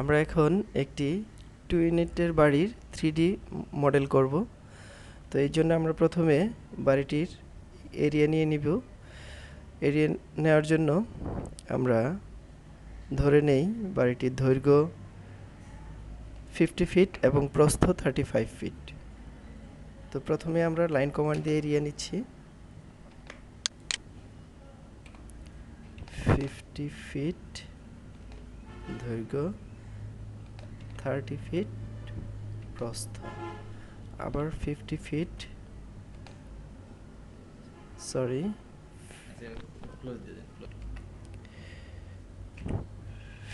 আমরা এখন একটি টু ইউনিটের বাড়ির থ্রি মডেল করব। তো এই জন্য আমরা প্রথমে বাড়িটির এরিয়া নিয়ে নিব। এরিয়া নেওয়ার জন্য আমরা ধরে নেই বাড়িটির দৈর্ঘ্য ফিফটি ফিট এবং প্রস্থ থার্টি ফাইভ ফিট। তো প্রথমে আমরা লাইন কমান্ড দিয়ে এরিয়া নিচ্ছি। ফিফটি ফিট দৈর্ঘ্য থার্টি ফিট প্রস্থ আবার fifty feet sorry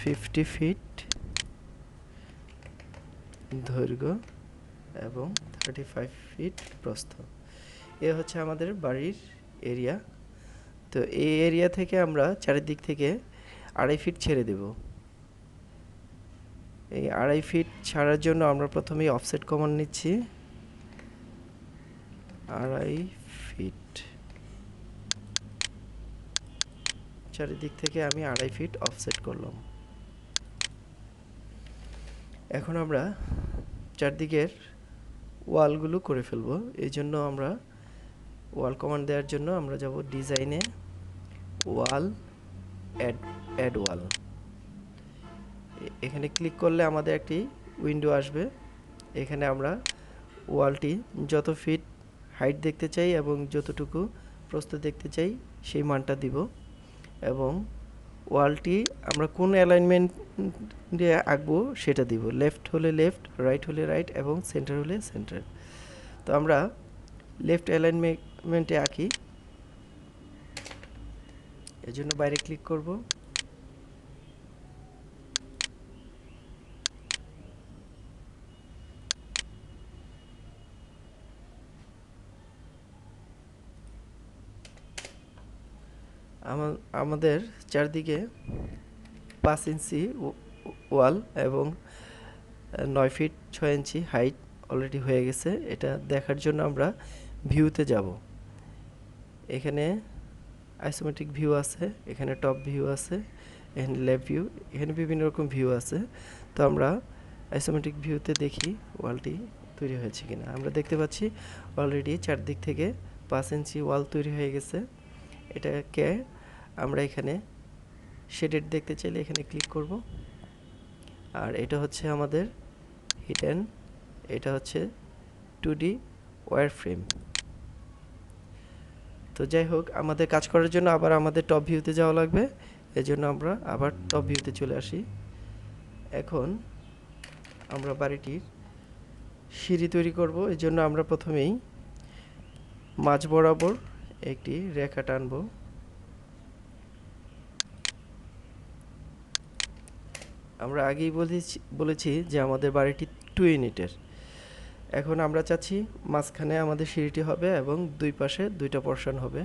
fifty feet দৈর্ঘ্য এবং থার্টি ফাইভ ফিট প্রস্থ। এ হচ্ছে আমাদের বাড়ির এরিয়া তো এই এরিয়া থেকে আমরা চারিদিক থেকে আড়াই ফিট ছেড়ে দেব। এই আড়াই ফিট ছাড়ার জন্য আমরা প্রথমেই অফসেট কমান নিচ্ছি। আড়াই ফিট চারিদিক থেকে আমি আড়াই ফিট অফসেট করলাম। এখন আমরা চারদিকের ওয়ালগুলো করে ফেলব। এই জন্য আমরা ওয়াল কমান্ড দেওয়ার জন্য আমরা যাব ডিজাইনে ওয়াল অ্যাড অ্যাড ওয়াল এখানে ক্লিক করলে আমাদের একটি উইন্ডো আসবে। এখানে আমরা ওয়ালটি যত ফিট হাইট দেখতে চাই এবং যতটুকু প্রস্থ দেখতে চাই সেই মানটা দিব এবং ওয়ালটি আমরা কোন অ্যালাইনমেন্ট দিয়ে আঁকবো সেটা দিব। লেফট হলে লেফট রাইট হলে রাইট এবং সেন্টার হলে সেন্টার তো আমরা লেফট অ্যালাইনমেন্টে আঁকি। এর জন্য বাইরে ক্লিক করব। আমাদের চারদিকে পাঁচ ইঞ্চি ওয়াল এবং নয় ফিট ছয় ইঞ্চি হাইট অলরেডি হয়ে গেছে। এটা দেখার জন্য আমরা ভিউতে যাব। এখানে আইসোমেট্রিক ভিউ আছে, এখানে টপ ভিউ আছে, এখানে লেফট ভিউ, এখানে বিভিন্ন রকম ভিউ আছে। তো আমরা আইসোমেট্রিক ভিউতে দেখি ওয়ালটি তৈরি হয়েছে কিনা। আমরা দেখতে পাচ্ছি অলরেডি চারদিক থেকে পাঁচ ইঞ্চি ওয়াল তৈরি হয়ে গেছে। এটাকে আমরা এখানে শেডেড দেখতে চাইলে এখানে ক্লিক করব। আর এটা হচ্ছে আমাদের হিডেন এটা হচ্ছে টু ডি ওয়ার ফ্রেম তো যাই হোক, আমাদের কাজ করার জন্য আবার আমাদের টপ ভিউতে যাওয়া লাগবে। এজন্য আমরা আবার টপ ভিউতে চলে আসি। এখন আমরা বাড়িটির সিঁড়ি তৈরি করব। জন্য আমরা প্রথমেই মাঝ বরাবর একটি রেখা টানবো। আমরা আগেই বলেছি বলেছি যে আমাদের বাড়িটি টু ইউনিটের এখন আমরা চাচ্ছি মাঝখানে আমাদের সিঁড়িটি হবে এবং দুই পাশে দুইটা পোর্শন হবে।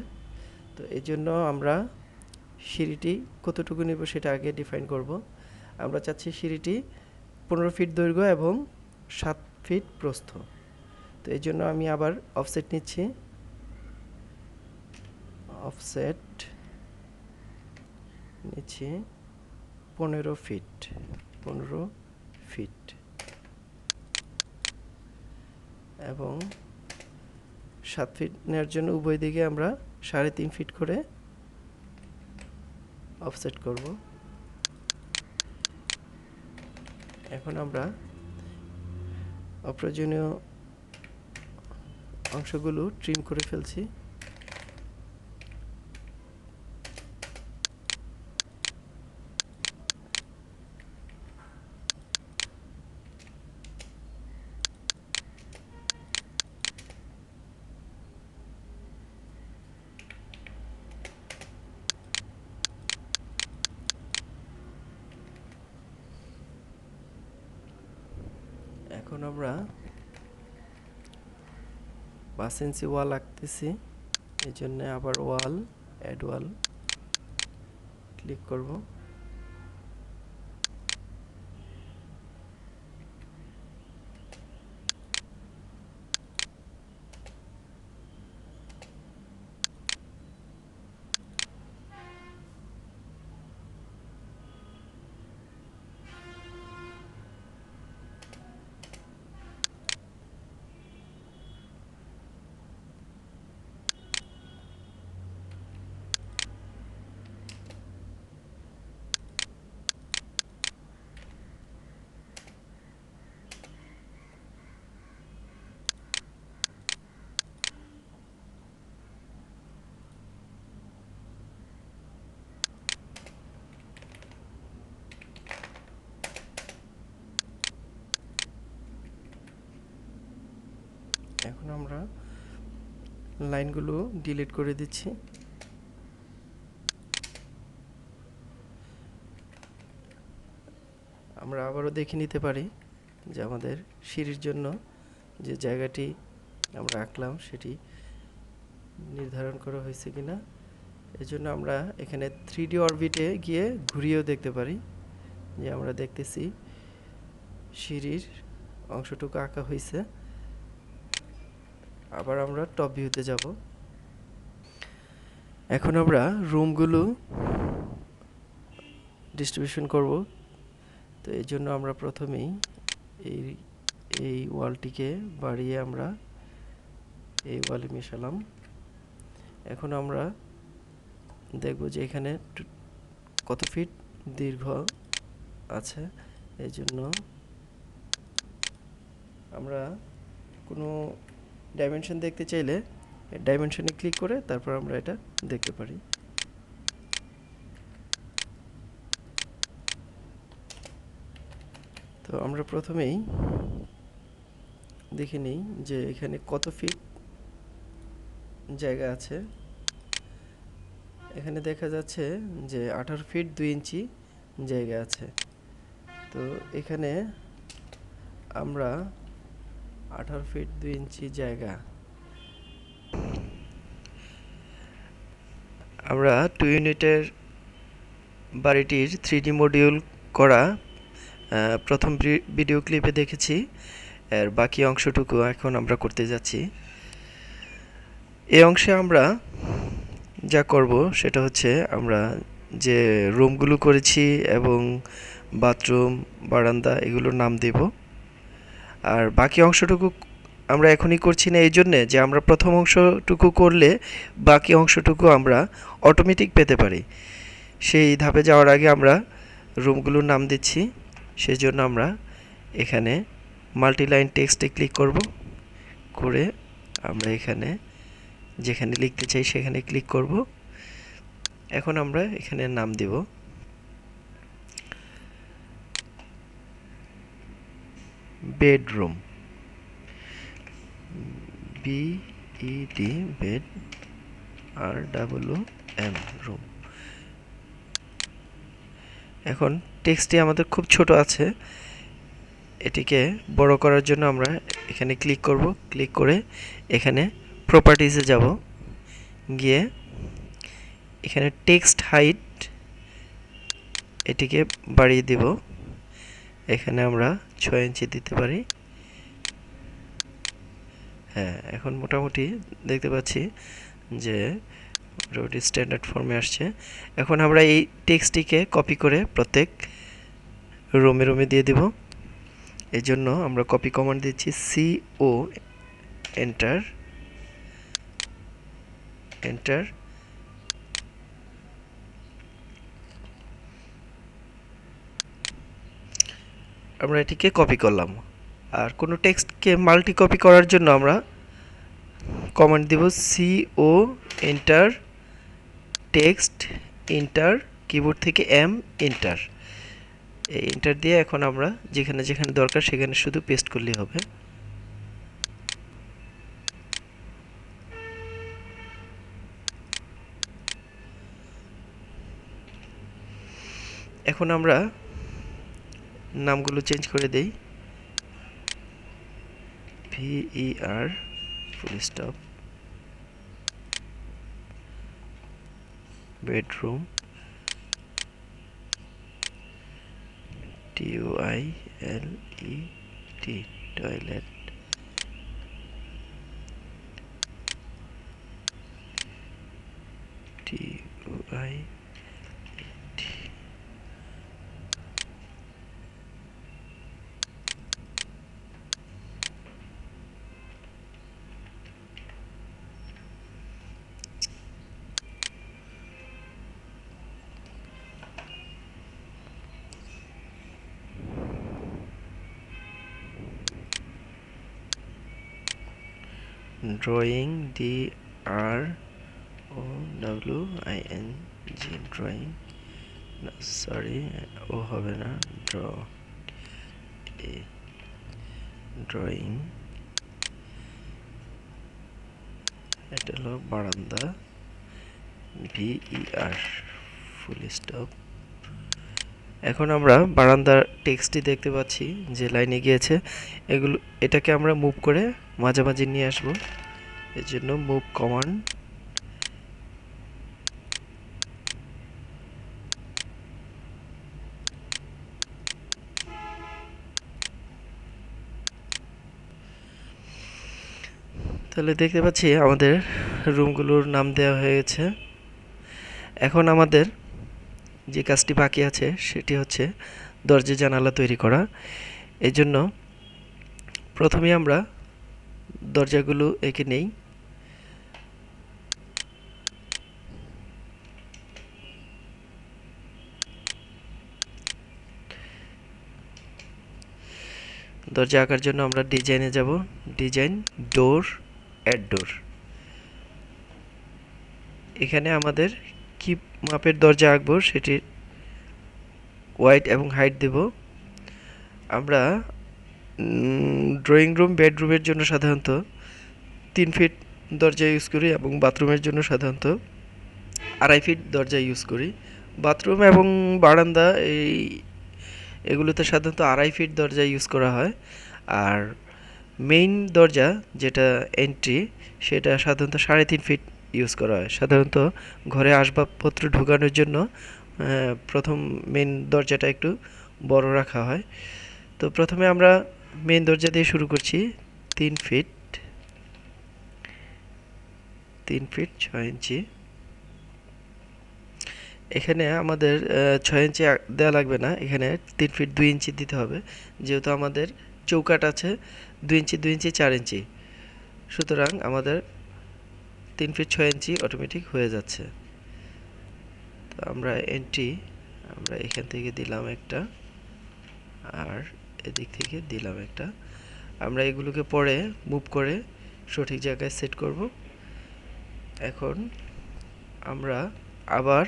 তো এই জন্য আমরা সিঁড়িটি কতটুকু নিব সেটা আগে ডিফাইন করব। আমরা চাচ্ছি সিঁড়িটি পনেরো ফিট দৈর্ঘ্য এবং সাত ফিট প্রস্থ। তো এই জন্য আমি আবার অফসেট নিচ্ছি। অফসেট নিচ্ছি। পনেরো ফিট পনেরো ফিট এবং সাত ফিট নেওয়ার জন্য উভয় দিকে আমরা সাড়ে তিন ফিট করে অফসেট করব। এখন আমরা অপ্রয়োজনীয় অংশগুলো ট্রিম করে ফেলছি এখন আমরা পাঁচ ইঞ্চি ওয়াল আঁকতেছি। এই জন্য আবার ওয়াল অ্যাড ওয়াল ক্লিক করব। এখন আমরা লাইনগুলো ডিলিট করে দিচ্ছি। আমরা আবারও দেখে নিতে পারি যে আমাদের সিঁড়ির জন্য যে জায়গাটি আমরা আঁকলাম সেটি নির্ধারণ করা হয়েছে কিনা। জন্য আমরা এখানে থ্রি ডি অরবিটে গিয়ে ঘুরিয়েও দেখতে পারি যে আমরা দেখতেছি সিঁড়ির অংশটুকু আঁকা হয়েছে। আবার আমরা টপ ভিউতে যাব। এখন আমরা রুমগুলো ডিস্ট্রিবিউশন করব। তো এই জন্য আমরা প্রথমেই এই এই ওয়ালটিকে বাড়িয়ে আমরা এই ওয়ালে মেশালাম। এখন আমরা দেখব যে এখানে কত ফিট দীর্ঘ আছে। এই জন্য আমরা কোনো ডাইমেনশন দেখতে চাইলে ডাইমেনশনে ক্লিক করে তারপর আমরা এটা দেখতে পারি। তো আমরা প্রথমেই দেখে নিই যে এখানে কত ফিট জায়গা আছে। এখানে দেখা যাচ্ছে যে আঠারো ফিট দুই ইঞ্চি জায়গা আছে। তো এখানে আমরা আঠারো ফিট দুই ইঞ্চি জায়গা। আমরা টু ইউনিটের বাড়িটির থ্রি মডিউল করা প্রথম ভিডিও ক্লিপে দেখেছি। এর বাকি অংশটুকু এখন আমরা করতে যাচ্ছি। এই অংশে আমরা যা করব সেটা হচ্ছে আমরা যে রুমগুলো করেছি এবং বাথরুম বারান্দা এগুলোর নাম দেব। আর বাকি অংশটুকু আমরা এখনই করছি না, এই জন্যে যে আমরা প্রথম অংশটুকু করলে বাকি অংশটুকু আমরা অটোমেটিক পেতে পারি। সেই ধাপে যাওয়ার আগে আমরা রুমগুলোর নাম দিচ্ছি সেই জন্য আমরা এখানে মাল্টিলাইন টেক্সটে ক্লিক করব। করে আমরা এখানে যেখানে লিখতে চাই সেখানে ক্লিক করব। এখন আমরা এখানে নাম দেব। Bedroom. B E D bed R double M room এখন টেক্সটটি আমাদের খুব ছোট আছে। এটিকে বড় করার জন্য আমরা এখানে ক্লিক করব। ক্লিক করে এখানে প্রপার্টিসে যাব। গিয়ে এখানে টেক্সট হাইট এটিকে বাড়িয়ে দিব। এখানে আমরা ছয় ইঞ্চি দিতে পারি। হ্যাঁ এখন মোটামুটি দেখতে পাচ্ছি যে মোটামুটি স্ট্যান্ডার্ড ফর্মে আসছে। এখন আমরা এই টেক্সটটিকে কপি করে প্রত্যেক রোমে রোমে দিয়ে দিব। এই জন্য আমরা কপি কমান্ড দিচ্ছি সি ও এন্টার এন্টার আমরা এটিকে কপি করলাম। আর কোনো টেক্সটকে মাল্টি কপি করার জন্য আমরা কমান্ড দিব O enter text enter keyboard থেকে এম এন্টার এই এন্টার দিয়ে এখন আমরা যেখানে যেখানে দরকার সেখানে শুধু পেস্ট করলেই হবে। এখন আমরা নামগুলো চেঞ্জ করে দেই। V E R full stop bedroom T U I L E T toilet T U I T drawing D R O W I N G drawing sorry O হবে না ড্র এ drawing এটা হলো বারান্দা ভিইআর full stop এখন আমরা বারান্দার টেক্সটটি দেখতে পাচ্ছি, যে লাইনে গিয়েছে, এগুলো, এটাকে আমরা মুভ করে মাঝামাঝি নিয়ে আসব। এর জন্য মুভ কমান্ড তাহলে দেখতে পাচ্ছি আমাদের রুমগুলোর নাম দেওয়া হয়ে গেছে এখন আমাদের যে কাজটি বাকি আছে, সেটি হচ্ছে দরজা জানালা তৈরি করা। এই জন্য প্রথমে আমরা দরজাগুলো এঁকে নেই। দরজা আঁকার জন্য আমরা ডিজাইনে যাব। Design, door, add door. এখানে আমাদের কি মাপের দরজা আঁকবো সেটির ওয়াইড এবং হাইট দেব। আমরা ড্রয়িং রুম বেডরুমের জন্য সাধারণত তিন ফিট দরজা ইউজ করি এবং বাথরুমের জন্য সাধারণত আড়াই ফিট দরজা ইউজ করি। বাথরুম এবং বারান্দা এই, এগুলোতে সাধারণত আড়াই ফিট দরজা ইউজ করা হয়। আর মেইন দরজা যেটা এন্ট্রি সেটা সাধারণত সাড়ে তিন ফিট ইউজ করা হয়। সাধারণত ঘরে আসবাবপত্র ঢোকানোর জন্য প্রথম মেন দরজাটা একটু বড় রাখা হয়। তো প্রথমে আমরা মেন দরজা দিয়ে শুরু করছি। তিন ফিট তিন ফিট ছয় ইঞ্চি। এখানে আমাদের ছয় ইঞ্চি দেওয়া লাগবে না। এখানে তিন ফিট দুই ইঞ্চি দিতে হবে। যেহেতু আমাদের চৌকাট আছে, দুই ইঞ্চি দুই ইঞ্চি, চার ইঞ্চি। সুতরাং আমাদের তিন ফিট ছয় ইঞ্চি অটোমেটিক হয়ে যাচ্ছে। তো আমরা এন্ট্রি আমরা এখান থেকে দিলাম একটা। আর এদিক থেকে দিলাম একটা। আমরা এগুলোকে পরে মুভ করে সঠিক জায়গায় সেট করব। এখন আমরা আবার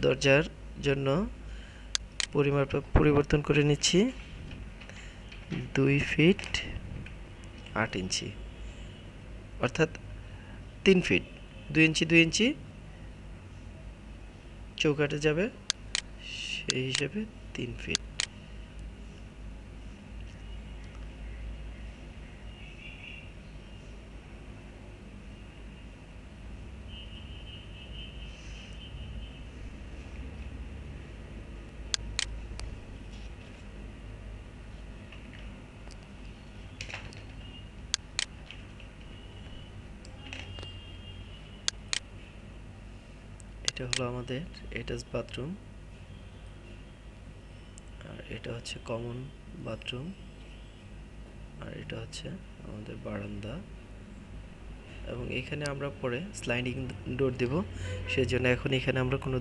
দরজার জন্য পরিমাপ পরিবর্তন করে নিচ্ছি। দুই ফিট আট ইঞ্চি। অর্থাৎ তিন ফিট দুই ইঞ্চি দুই ইঞ্চি চৌকাটে যাবে। সেই হিসেবে তিন ফিট এটা হলো আমাদের এটাচ বাথরুম আর এটা হচ্ছে কমন বাথরুম আর এটা হচ্ছে আমাদের বারান্দা। এবং এখানে আমরা পরে স্লাইডিং ডোর দেব। সেই জন্য এখন এখানে আমরা কোনো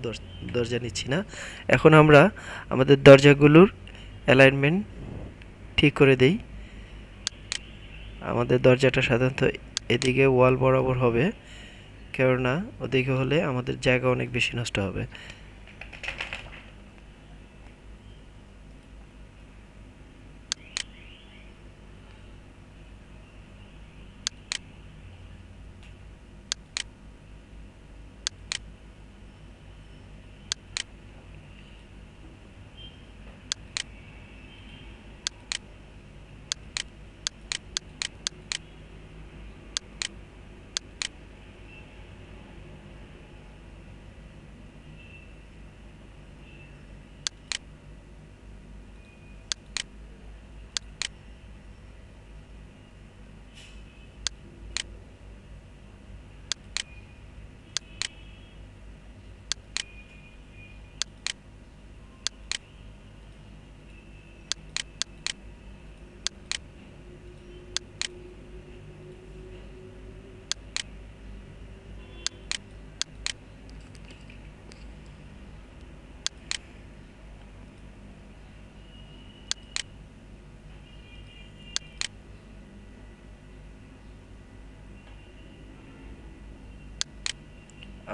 দরজা নিচ্ছি না। এখন আমরা আমাদের দরজাগুলোর অ্যালাইনমেন্ট ঠিক করে দেই। আমাদের দরজাটা সাধারণত এদিকে ওয়াল বরাবর হবে। কেননা ওদিকে হলে আমাদের জায়গা অনেক বেশি নষ্ট হবে।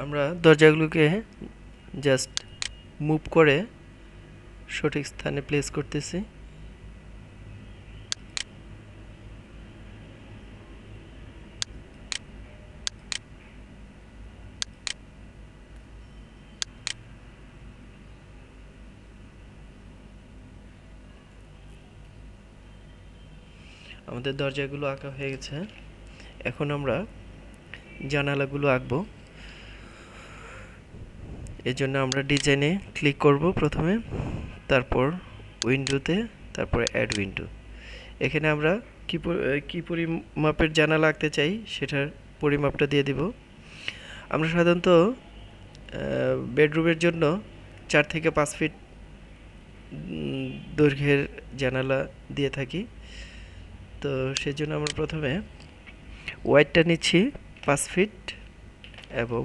আমরা দরজাগুলোকে জাস্ট মুভ করে সঠিক স্থানে প্লেস করতেছি। আমাদের দরজাগুলো আঁকা হয়ে গেছে। এখন আমরা জানালাগুলো আঁকবো। এর জন্য আমরা ডিজাইনে ক্লিক করব প্রথমে, তারপর উইন্ডোতে তারপর অ্যাড উইন্ডো এখানে আমরা কী কী পরিমাপের জানালা আঁকতে চাই সেটার পরিমাপটা দিয়ে দিব। আমরা সাধারণত বেডরুমের জন্য চার থেকে পাঁচ ফিট দৈর্ঘ্যের জানালা দিয়ে থাকি। তো সেজন্য আমরা প্রথমে ওয়াইডটা নিচ্ছি পাঁচ ফিট এবং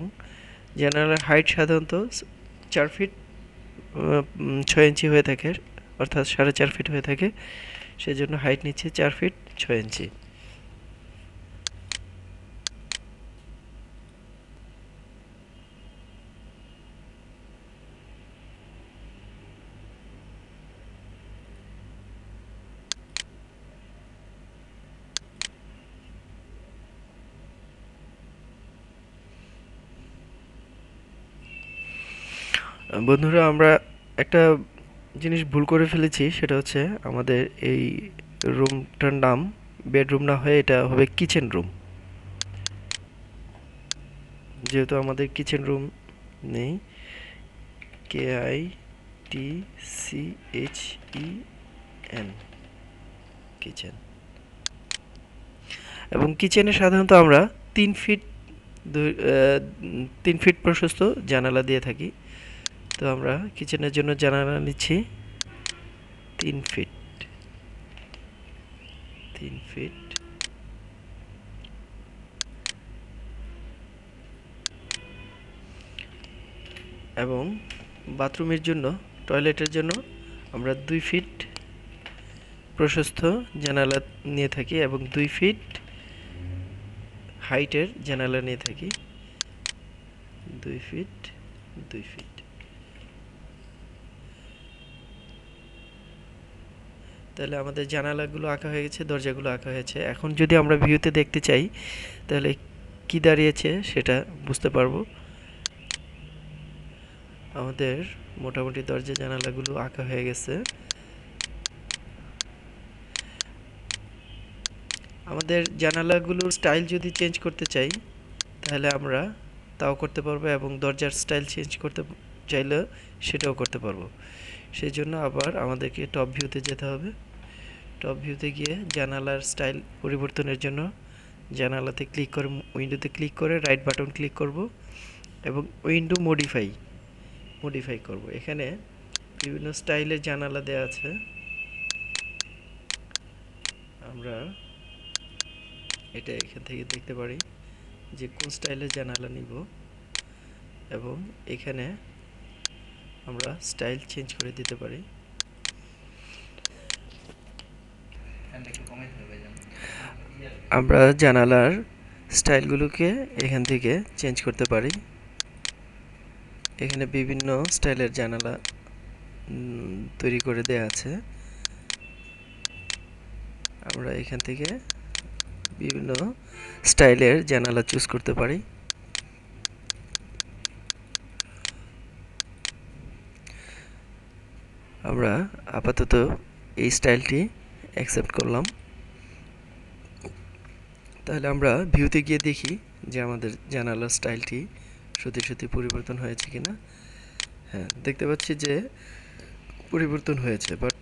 জানালার হাইট সাধারণত চার ফিট ছয় ইঞ্চি হয়ে থাকে, অর্থাৎ সাড়ে চার ফিট হয়ে থাকে। সেজন্য হাইট নিচ্ছে চার ফিট ছয় ইঞ্চি। বন্ধুরা, আমরা একটা জিনিস ভুল করে ফেলেছি, সেটা হচ্ছে আমাদের এই রুমটার নাম, বেডরুম না হয়ে এটা হবে কিচেন রুম যেহেতু আমাদের কিচেন রুম নেই K I T C H E N kitchen এবং কিচেনে সাধারণত আমরা তিন ফিট তিন ফিট প্রশস্ত জানালা দিয়ে থাকি। তো আমরা কিচেনের জন্য জানালা নিচ্ছি। তিন ফিট তিন ফিট এবং বাথরুমের জন্য টয়লেটের জন্য আমরা দুই ফিট প্রশস্ত জানালা নিয়ে থাকি এবং দুই ফিট হাইটের জানালা নিয়ে থাকি। দুই ফিট দুই ফিট তাহলে আমাদের জানালাগুলো আঁকা হয়ে গেছে, দরজাগুলো আঁকা হয়েছে। এখন যদি আমরা ভিউতে দেখতে চাই, তাহলে কি দাঁড়িয়েছে সেটা বুঝতে পারব। আমাদের মোটামুটি দরজা জানালাগুলো আঁকা হয়ে গেছে। আমাদের জানালাগুলোর স্টাইল যদি চেঞ্জ করতে চাই, তাহলে আমরা তাও করতে পারব এবং দরজার স্টাইল চেঞ্জ করতে চাইলে সেটাও করতে পারব। সেই জন্য আবার আমাদেরকে টপ ভিউতে যেতে হবে। টপ ভিউতে গিয়ে জানালার স্টাইল পরিবর্তনের জন্য জানালাতে ক্লিক করে উইন্ডোতে ক্লিক করে রাইট বাটন ক্লিক করব এবং উইন্ডো মডিফাই মডিফাই করব। এখানে বিভিন্ন স্টাইলের জানালা দেওয়া আছে। আমরা এটা এখান থেকে দেখতে পারি যে কোন স্টাইলের জানালা নিব এবং এখানে আমরা স্টাইল চেঞ্জ করে দিতে পারি। আমরা জানালার স্টাইলগুলোকে এখান থেকে চেঞ্জ করতে পারি। এখানে বিভিন্ন স্টাইলের জানালা তৈরি করে দেয়া আছে। আমরা এখান থেকে বিভিন্ন স্টাইলের জানালা চুজ করতে পারি। আমরা আপাতত এই স্টাইলটি অ্যাকসেপ্ট করলাম। তাহলে আমরা ভিউতে গিয়ে দেখি যে আমাদের জানালার স্টাইলটি সত্যি সত্যি পরিবর্তন হয়েছে কিনা। হ্যাঁ দেখতে পাচ্ছি যে পরিবর্তন হয়েছে বাট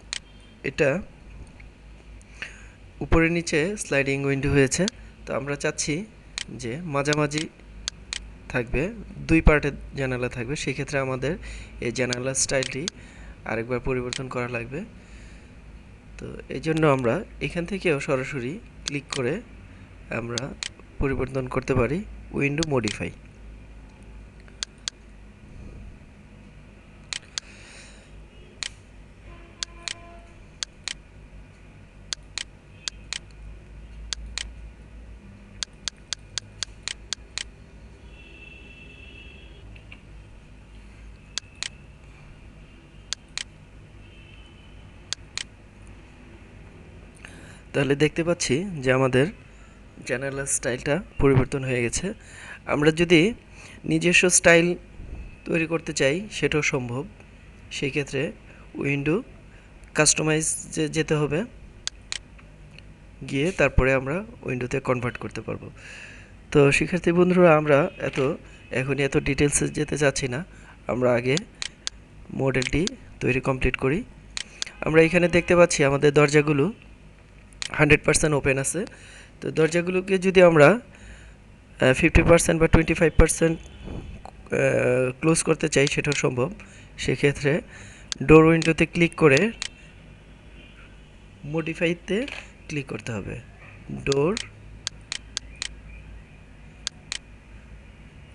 এটা উপরে নিচে স্লাইডিং উইন্ডো হয়েছে। তো আমরা চাচ্ছি যে মাঝামাঝি থাকবে, দুই পার্টের জানালা থাকবে। সেক্ষেত্রে আমাদের এই জানালার স্টাইলটি আরেকবার পরিবর্তন করা লাগবে। তো এই জন্য আমরা এখান থেকেও সরাসরি ক্লিক করে আমরা পরিবর্তন করতে পারি উইন্ডো মডিফাই তাহলে দেখতে পাচ্ছি যে আমাদের জানালার স্টাইলটা পরিবর্তন হয়ে গেছে। আমরা যদি নিজস্ব স্টাইল তৈরি করতে চাই, সেটাও সম্ভব। সেই ক্ষেত্রে উইন্ডো কাস্টমাইজ যেতে হবে, গিয়ে তারপরে আমরা উইন্ডোতে কনভার্ট করতে পারব। তো শিক্ষার্থী বন্ধুরা, আমরা এত, এখনই এত ডিটেলসে যেতে চাচ্ছি না। আমরা আগে মডেলটি তৈরি কমপ্লিট করি। আমরা এখানে দেখতে পাচ্ছি আমাদের দরজাগুলো হান্ড্রেড পার্সেন্ট ওপেন আছে। তো দরজাগুলোকে যদি আমরা ফিফটি পার্সেন্ট বা টোয়েন্টি ফাইভ পার্সেন্ট ক্লোজ করতে চাই সেটাও সম্ভব। সেক্ষেত্রে ডোর উইন্ডোতে ক্লিক করে মডিফাইতে ক্লিক করতে হবে। ডোর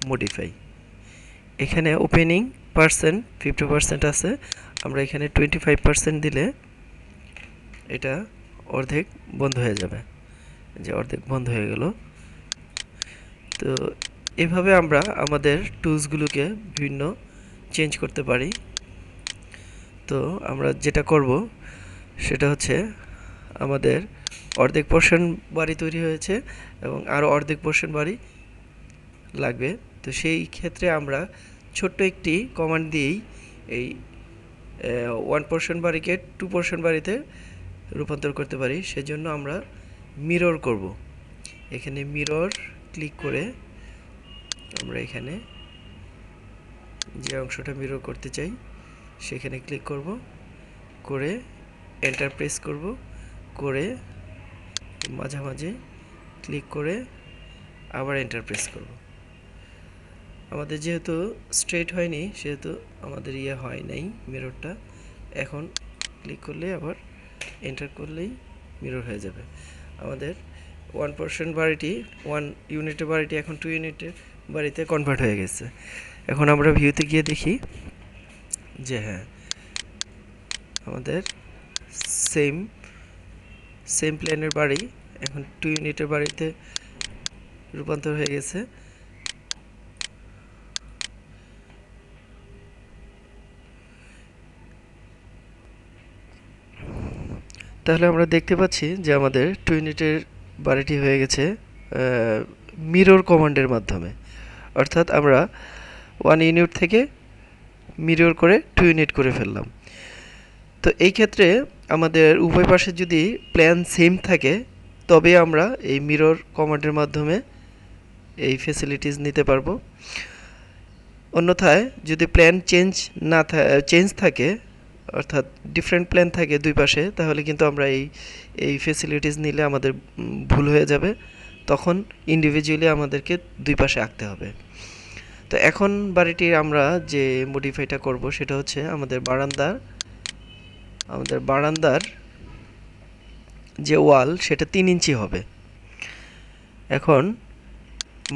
মডিফাই এখানে ওপেনিং পার্সেন্ট ফিফটি পার্সেন্ট আছে। আমরা এখানে টোয়েন্টি ফাইভ পার্সেন্ট দিলে এটা অর্ধেক বন্ধ হয়ে যাবে। যে অর্ধেক বন্ধ হয়ে গেল। তো এভাবে আমরা আমাদের টুলসগুলোকে বিভিন্ন চেঞ্জ করতে পারি। তো আমরা যেটা করব, সেটা হচ্ছে আমাদের অর্ধেক পোর্শন বাড়ি তৈরি হয়েছে এবং আরও অর্ধেক পোর্শন বাড়ি লাগবে। তো সেই ক্ষেত্রে আমরা ছোট্ট একটি কমান্ড দিয়েই এই ওয়ান পোর্শন বাড়িকে টু পোর্শন বাড়িতে রূপান্তর করতে পারি, সেজন্য আমরা মিরর করব। এখানে মিরর ক্লিক করে আমরা এখানে যে অংশটা মিরর করতে চাই, সেখানে ক্লিক করব। করে এন্টার প্রেস করব। করে মাঝামাঝি ক্লিক করে আবার এন্টার প্রেস করব। আমাদের যেহেতু স্ট্রেট হয়নি, সেহেতু আমাদের ইয়ে হয় নাই মিররটা এখন ক্লিক করলে আবার এন্টার করলেই মিরর হয়ে যাবে। আমাদের ওয়ান পার্সেন্ট বাড়িটি ওয়ান ইউনিটের বাড়িটি এখন টু ইউনিটের বাড়িতে কনভার্ট হয়ে গেছে। এখন আমরা ভিউতে গিয়ে দেখি যে হ্যাঁ আমাদের সেম সেম প্ল্যানের বাড়ি এখন টু ইউনিটের বাড়িতে রূপান্তর হয়ে গেছে। তাহলে আমরা দেখতে পাচ্ছি যে আমাদের টু ইউনিটের বাড়িটি হয়ে গেছে মিরর কমান্ডের মাধ্যমে। অর্থাৎ আমরা ওয়ান ইউনিট থেকে মিরর করে টু ইউনিট করে ফেললাম। তো এই ক্ষেত্রে আমাদের উভয় পাশে যদি প্ল্যান সেম থাকে, তবে আমরা এই মিরর কমান্ডের মাধ্যমে এই ফেসিলিটিস নিতে পারব। অন্যথায় যদি প্ল্যান চেঞ্জ না চেঞ্জ থাকে অর্থাৎ ডিফারেন্ট প্ল্যান থাকে দুই পাশে, তাহলে কিন্তু আমরা এই এই ফেসিলিটিস নিলে আমাদের ভুল হয়ে যাবে। তখন ইন্ডিভিজুয়ালি আমাদেরকে দুই পাশে আঁকতে হবে। তো এখন বাড়িটির আমরা যে মডিফাইটা করব সেটা হচ্ছে আমাদের বারান্দার আমাদের বারান্দার যে ওয়াল সেটা তিন ইঞ্চি হবে। এখন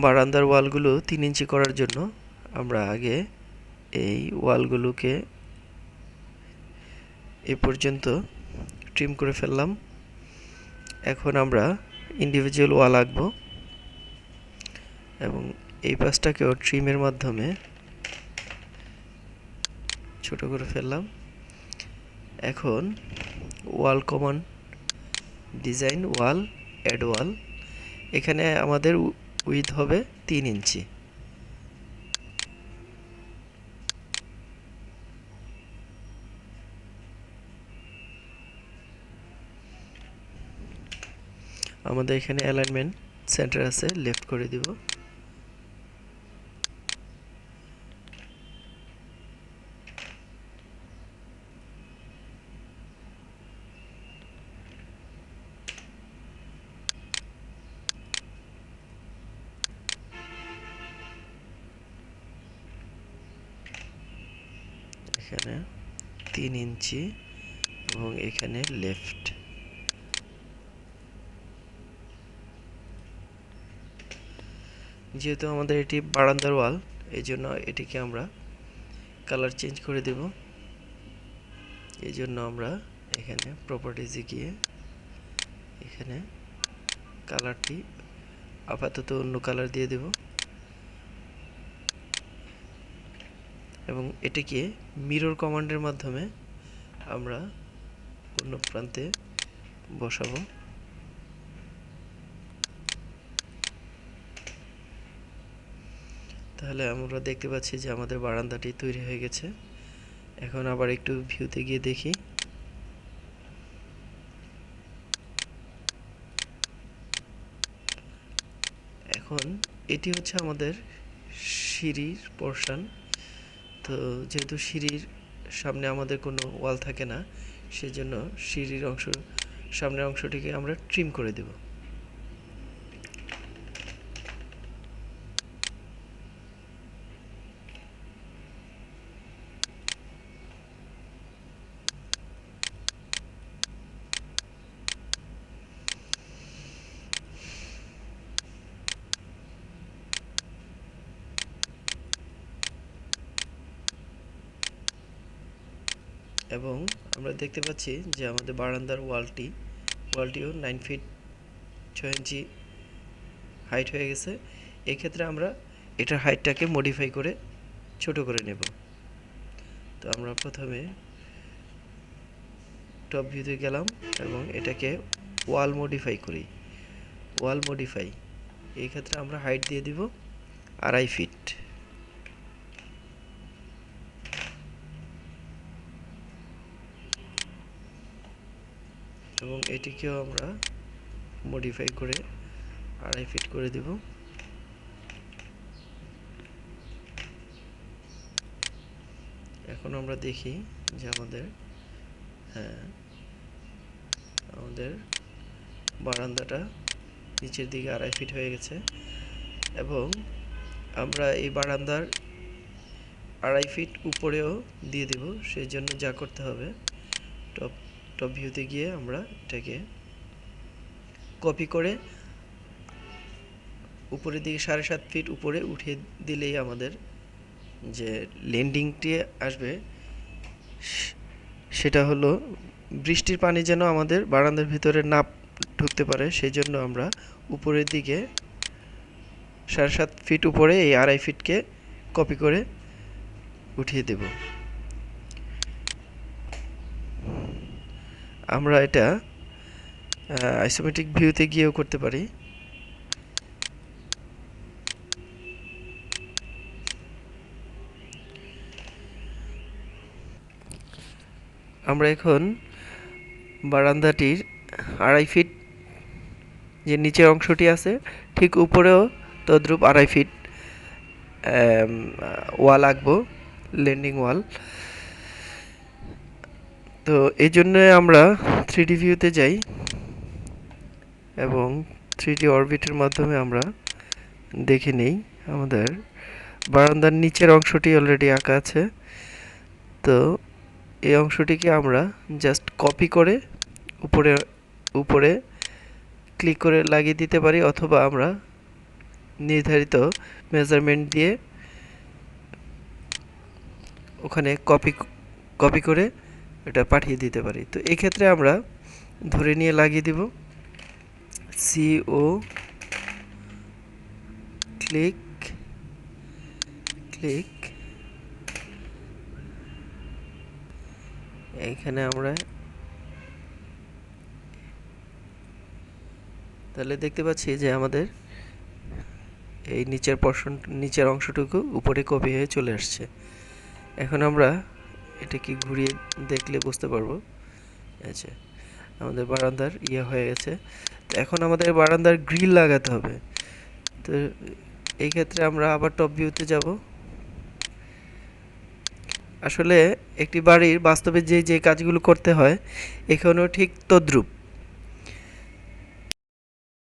বারান্দার ওয়ালগুলো তিন ইঞ্চি করার জন্য আমরা আগে এই ওয়ালগুলোকে এ পর্যন্ত ট্রিম করে ফেললাম। এখন আমরা ইন্ডিভিজুয়াল ওয়াল আঁকবো এবং এই পাশটাকেও ট্রিমের মাধ্যমে ছোট করে ফেললাম। এখন wall common design wall add wall এখানে আমাদের উইথ হবে তিন ইঞ্চি। আমাদের এখানে অ্যালাইনমেন্ট সেন্টার আছে লেফট করে দিব এখানে তিন ইঞ্চি এবং এখানে লেফট যেহেতু আমাদের এটি বারান্দার ওয়াল এই জন্য এটিকে আমরা কালার চেঞ্জ করে দেব। এই জন্য আমরা এখানে প্রপার্টিজে গিয়ে এখানে কালারটি আপাতত অন্য কালার দিয়ে দেব। এবং এটিকে মিরর কমান্ডের মাধ্যমে আমরা অন্য প্রান্তে বসাবো। তাহলে আমরা দেখতে পাচ্ছি যে আমাদের বারান্দাটি তৈরি হয়ে গেছে। এখন আবার একটু ভিউতে গিয়ে দেখি। এখন এটি হচ্ছে আমাদের সিঁড়ির পোর্শান তো যেহেতু সিঁড়ির সামনে আমাদের কোনো ওয়াল থাকে না, সেজন্য সিঁড়ির অংশ সামনের অংশটিকে আমরা ট্রিম করে দেবো। এবং আমরা দেখতে পাচ্ছি যে আমাদের বারান্দার ওয়ালটি, ওয়ালটিও নাইন ফিট ছয় ইঞ্চি হাইট হয়ে গেছে। এক্ষেত্রে আমরা এটার হাইটটাকে মডিফাই করে ছোট করে নেব। তো আমরা প্রথমে টপ ভিউতে গেলাম এবং এটাকে ওয়াল মডিফাই করি। ওয়াল মডিফাই এই ক্ষেত্রে আমরা হাইট দিয়ে দিব আড়াই ফিট এবং এটিকেও আমরা মডিফাই করে আড়াই ফিট করে দেব। এখন আমরা দেখি যে আমাদের হ্যাঁ আমাদের বারান্দাটা নিচের দিকে আড়াই ফিট হয়ে গেছে এবং আমরা এই বারান্দার আড়াই ফিট উপরেও দিয়ে দেব। সেই জন্য যা করতে হবে টপ টপ ভিউতে গিয়ে আমরা এটাকে কপি করে উপরের দিকে সাড়ে সাত ফিট উপরে উঠিয়ে দিলেই আমাদের যে লেন্ডিংটি আসবে, সেটা হলো বৃষ্টির পানি যেন আমাদের বারান্দার ভিতরে না ঢুকতে পারে, সেই জন্য আমরা উপরের দিকে সাড়ে সাত ফিট উপরে এই আড়াই ফিটকে কপি করে উঠিয়ে দেব। আমরা এটা আইসোমেট্রিক ভিউতে গিয়েও করতে পারি। আমরা এখন বারান্দাটির আড়াই ফিট যে নিচের অংশটি আছে, ঠিক উপরেও তদ্রূপ আড়াই ফিট ওয়াল আঁকবো ল্যান্ডিং ওয়াল তো এই জন্য আমরা থ্রি ডি ভিউতে যাই এবং থ্রি ডি অরবিটের মাধ্যমে আমরা দেখে নেই আমাদের বারান্দার নিচের অংশটি অলরেডি আঁকা আছে। তো এই অংশটিকে আমরা জাস্ট কপি করে উপরে উপরে ক্লিক করে লাগিয়ে দিতে পারি অথবা আমরা নির্ধারিত মেজারমেন্ট দিয়ে ওখানে কপি কপি করে এটা পাঠিয়ে দিতে পারি। তো এই ক্ষেত্রে আমরা ধরে নিয়ে লাগিয়ে দিব। সিও ক্লিক ক্লিক এইখানে আমরা তাহলে দেখতে পাচ্ছি যে আমাদের এই নিচের পর্শন নিচের অংশটুকু উপরে কপি হয়ে চলে আসছে। এখন আমরা এটা কি ঘুরিয়ে দেখলে বুঝতে পারব। আচ্ছা আমাদের বারান্দার ইয়ে হয়ে গেছে। তো এখন আমাদের বারান্দার গ্রিল লাগাতে হবে। তো এই ক্ষেত্রে আমরা আবার টপ ভিউতে যাব। আসলে একটি বাড়ির বাস্তবে যে যে কাজগুলো করতে হয়, এখানেও ঠিক তদ্রূপ।